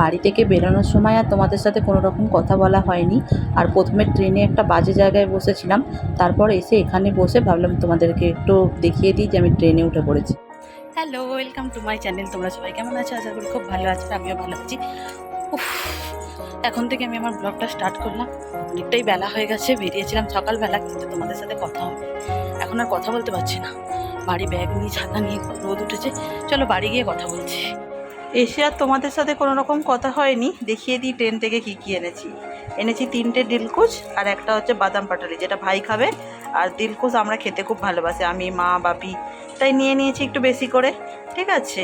বাড়ি থেকে বেরোনোর সময় আর তোমাদের সাথে কোনো রকম কথা বলা হয়নি। আর প্রথমে ট্রেনে একটা বাজে জায়গায় বসেছিলাম। তারপর এসে এখানে বসে ভাবলাম তোমাদেরকে একটু দেখিয়ে দিই যে আমি ট্রেনে উঠে পড়েছি। Hello welcome to my channel তোমরা সবাই কেমন আছো? আশা করি খুব ভালো আছো, আমিও ভালো আছি। এখন থেকে আমি আমার ব্লগটা স্টার্ট করলাম। অনেকটাই বেলা হয়ে গেছে, বেরিয়েছিলাম সকালবেলা, কিন্তু তোমাদের সাথে কথা হবে এখন আর কথা বলতে পারছি না। বাড়ি ব্যাগ নিয়ে, ছাতা নিয়ে, রোদ উঠেছে। চলো বাড়ি গিয়ে কথা বলছি। এসে আর তোমাদের সাথে কোনো রকম কথা হয়নি। দেখিয়ে দিই ট্রেন থেকে কী কী এনেছি। এনেছি তিনটে দিলকুচ আর একটা হচ্ছে বাদাম পাটালি, যেটা ভাই খাবে। আর দিলকুচ আমরা খেতে খুব ভালোবাসি, আমি, মা, বাপি। তাই নিয়ে নিয়েছি একটু বেশি করে, ঠিক আছে?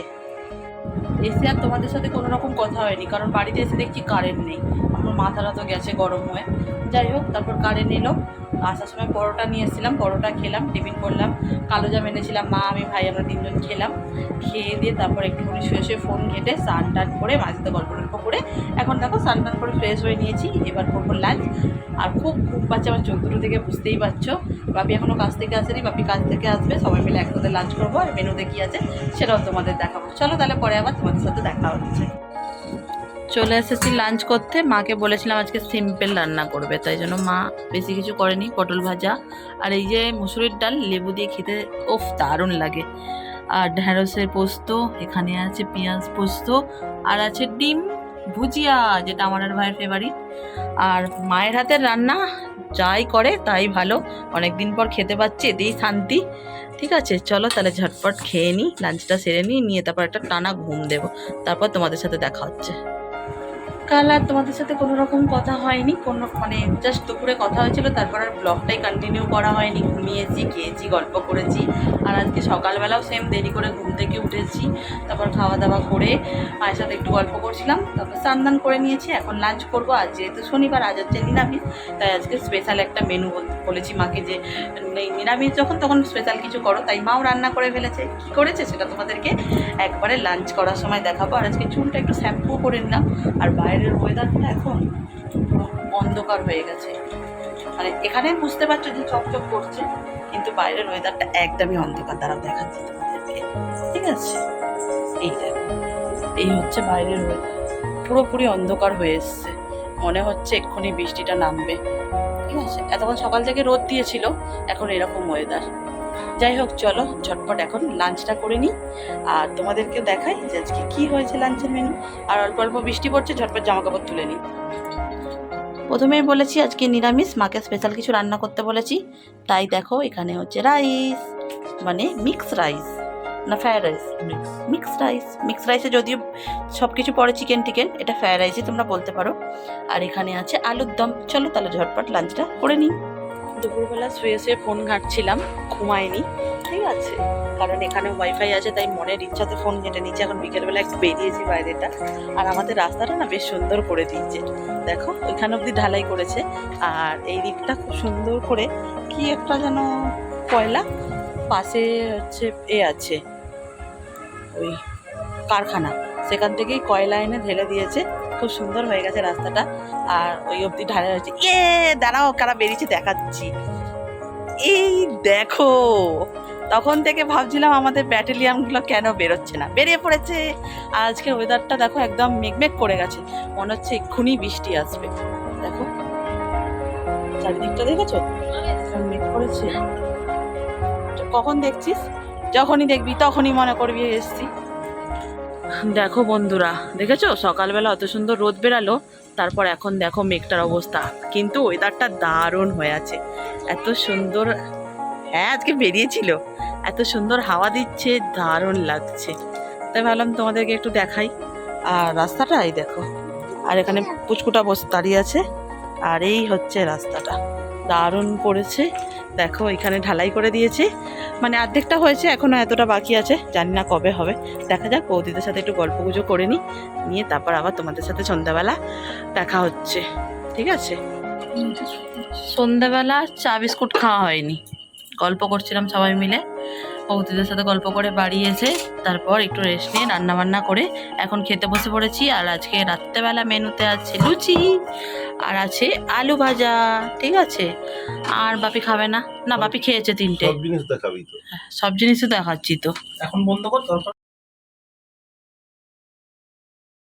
এসে আর তোমাদের সাথে কোনো রকম কথা হয়নি, কারণ বাড়িতে এসে দেখছি কারেন্ট নেই। আমার মাথাটা তো গেছে গরম হয়ে। যাই হোক, তারপর কারেন্ট এলো। আসার সময় পরোটা নিয়ে এসেছিলাম পরোটা খেলাম, টিফিন করলাম, কালো জাম এনেছিলাম, মা, আমি, ভাই, আমরা তিনজন খেলাম। খেয়ে দিয়ে তারপর একটুখানি শুয়ে শুয়ে ফোন ঘেটে স্নান টান করে মাঝে তো গল্প টল্প করে এখন দেখো স্নান টান করে ফ্রেশ হয়ে নিয়েছি, এবার করব লাঞ্চ আর খুব ঘুম পাচ্ছে আমার চোখ দুটো থেকে, বুঝতেই পারছ। বাপি এখনও কাজ থেকে আসেনি, বাপি কাজ থেকে আসবে, সবাই মিলে একসাথে লাঞ্চ করব। আর মেনুতে কী আছে সেটাও তোমাদের দেখাবো। চলো তাহলে পরে আবার তোমাদের সাথে দেখা হচ্ছে। চলে এসেছি লাঞ্চ করতে। মাকে বলেছিলাম আজকে সিম্পল রান্না করবে, তাই জন্য মা বেশি কিছু করেনি, পটল ভাজা। আর এই যে মুসুরির ডাল, লেবু দিয়ে খেতে ওফ, দারুণ লাগে। আর ঢ্যাঁড়সের পোস্ত, এখানে আছে পেঁয়াজ পোস্ত, আর আছে ডিম ভুজিয়া, যেটা আমার আর ভাইয়ের ফেভারিট আর মায়ের হাতের রান্না যাই করে তাই ভালো অনেক দিন পর খেতে পাচ্ছি, এতেই শান্তি। ঠিক আছে, চলো তাহলে ঝটপট খেয়ে নিই লাঞ্চটা সেরে নিই নিয়ে তারপর একটা টানা ঘুম দেবো। তারপর তোমাদের সাথে দেখা হচ্ছে। কাল আর তোমাদের সাথে কোনো রকম কথা হয়নি, কোনো মানে জাস্ট দুপুরে কথা হয়েছিল, তারপর আর ব্লগটাই কন্টিনিউ করা হয়নি, ঘুমিয়েছি, খেয়েছি, গল্প করেছি, আর আজকে সকালবেলাও সেম দেরি করে ঘুম থেকে উঠেছি, তারপর খাওয়া দাওয়া করে মায়ের সাথে একটু গল্প করছিলাম, তারপর স্নান করে নিয়েছি, এখন লাঞ্চ করব, আজ যেহেতু শনিবার, আজ হচ্ছে নিরামিষ, তাই আজকে স্পেশাল একটা মেনু বলেছি মাকে যে নিরামিষ যখন, তখন স্পেশাল কিছু করো, তাই মাও রান্না করে ফেলেছে, কী করেছে সেটা তোমাদেরকে একবারে লাঞ্চ করার সময় দেখাবো, আর আজকে চুলটা একটু শ্যাম্পু করে নিলাম, আর বাইরের ওয়েদারটা এখন অন্ধকার হয়ে গেছে। মানে এখানে বুঝতে পারছ যে চকচক করছে, কিন্তু বাইরের ওয়েদারটা একদমই অন্ধকার। দ্বারা দেখাচ্ছি ঠিক আছে? এই দেখো এই হচ্ছে বাইরের ওয়েদার। পুরোপুরি অন্ধকার হয়ে এসছে। মনে হচ্ছে এক্ষুনি বৃষ্টিটা নামবে। ঠিক আছে? এতক্ষণ সকাল থেকে রোদ দিয়েছিল, এখন এরকম ওয়েদার। যাই হোক চলো ঝটপট এখন লাঞ্চটা করে নিই। আর তোমাদেরকে দেখাই যে আজকে কী হয়েছে লাঞ্চের মেনু আর অল্প অল্প বৃষ্টি পড়ছে ঝটপট জামা কাপড় তুলে নিই। প্রথমেই বলেছি আজকে নিরামিষ মাকে স্পেশাল কিছু রান্না করতে বলেছি। তাই দেখো এখানে হচ্ছে রাইস মানে মিক্স রাইস না fried rice mix rice mix রাইসে যদিও সব কিছু পরে চিকেন টিকেন এটা ফ্রায়েড রাইসই তোমরা বলতে পারো। আর এখানে আছে আলুর দম। চলো তাহলে ঝটপট লাঞ্চটা করে নিই। দুপুরবেলা শুয়ে শুয়ে ফোন ঘাঁটছিলাম, ঘুমায়নি। ঠিক আছে, কারণ এখানে ওয়াইফাই আছে, তাই মনের ইচ্ছাতে ফোন ঘেটে নিচ্ছে এখন বিকেলবেলা একটু বেরিয়েছি বাইরেটা। আর আমাদের রাস্তাটা না বেশ সুন্দর করে দিয়েছে। দেখো, ওইখানে অবধি ঢালাই করেছে। আর এই দিকটা খুব সুন্দর করে, কি একটা যেন কয়লা? পাশে হচ্ছে এ আছে, ওই কারখানা। সেখান থেকেই কয়লা এনে ঢেলে দিয়েছে। খুব সুন্দর হয়ে গেছে রাস্তাটা। আর ওই অবধি ঢালা হয়েছে ইয়ে দাঁড়াও, কারা বেরিয়েছে দেখাচ্ছি। এই দেখো, তখন থেকে ভাবছিলাম আমাদের ব্যাটালিয়ানগুলো কেন বেরোচ্ছে না। বেরিয়ে পড়েছে। আর আজকের ওয়েদারটা দেখো একদম মেঘমেঘ করে গেছে। মনে হচ্ছে এক্ষুনি বৃষ্টি আসবে। দেখো, চারিদিকটা দেখেছ? মেঘ করেছে। কখন দেখছিস? যখনই দেখবি, তখনই মনে করবি, এসছি। দেখো বন্ধুরা, দেখেছ? সকালবেলা অত সুন্দর রোদ বেরালো, তারপর এখন দেখো মেঘটার অবস্থা। কিন্তু ওয়েদারটা দারুণ হয়ে আছে। এত সুন্দর হ্যাঁ আজকে বেরিয়েছিল। এত সুন্দর হাওয়া দিচ্ছে, দারুণ লাগছে। তাই ভাবলাম তোমাদেরকে একটু দেখাই। আর রাস্তাটা এই দেখো। আর এখানে পুচকুটা বসে, দাঁড়িয়ে আছে। আর এই হচ্ছে রাস্তাটা। দারুণ করেছে দেখো, এখানে ঢালাই করে দিয়েছি। মানে অর্ধেকটা হয়েছে এখনও এতটা বাকি আছে, জানি না কবে হবে। দেখা যাক, বৌদিদের সাথে একটু গল্প গুজো করে নিই। নিয়ে তারপর আবার তোমাদের সাথে সন্ধ্যাবেলা দেখা হচ্ছে, ঠিক আছে? সন্ধ্যাবেলা চা বিস্কুট খাওয়া হয়নি। গল্প করছিলাম সবাই মিলে। বৌদিদের সাথে গল্প করে বাড়ি এসে তারপর একটু রেস্ট নিয়ে রান্না বান্না করে এখন খেতে বসে পড়েছি। আর আজকে রাত্রেবেলা মেনুতে আছে লুচি আর আছে আলু ভাজা ঠিক আছে? আর বাপি খাবে না। না বাপি খেয়েছে তিনটে। সব জিনিস দেখাবি তো। সব জিনিসই দেখাচ্ছি তো। এখন বন্ধ কর